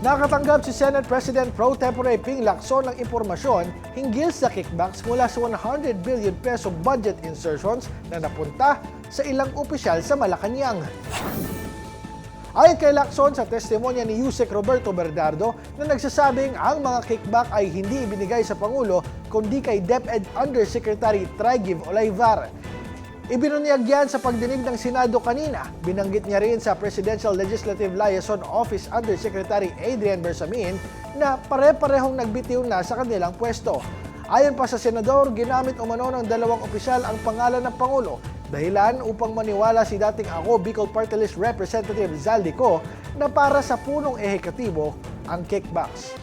Nakatanggap si Senate President Pro Tempore Ping Lacson ng impormasyon hinggil sa kickbacks mula sa 100 billion peso budget insertions na napunta sa ilang opisyal sa Malacanang. Ayon kay Lacson sa testimonya ni Yusek Roberto Bernardo na nagsasabing ang mga kickback ay hindi ibinigay sa Pangulo kundi kay DepEd Undersecretary Trigiv Olaivar. Ibinunyag yan sa pagdinig ng Senado kanina. Binanggit niya rin sa Presidential Legislative Liaison Office Undersecretary Adrian Bersamin na pare-parehong nagbitiw na sa kanilang pwesto. Ayon pa sa senador, ginamit umano ng dalawang opisyal ang pangalan ng Pangulo dahilan upang maniwala si dating ako Bicol Party List Representative Zaldico na para sa punong ehekutibo ang kickbacks.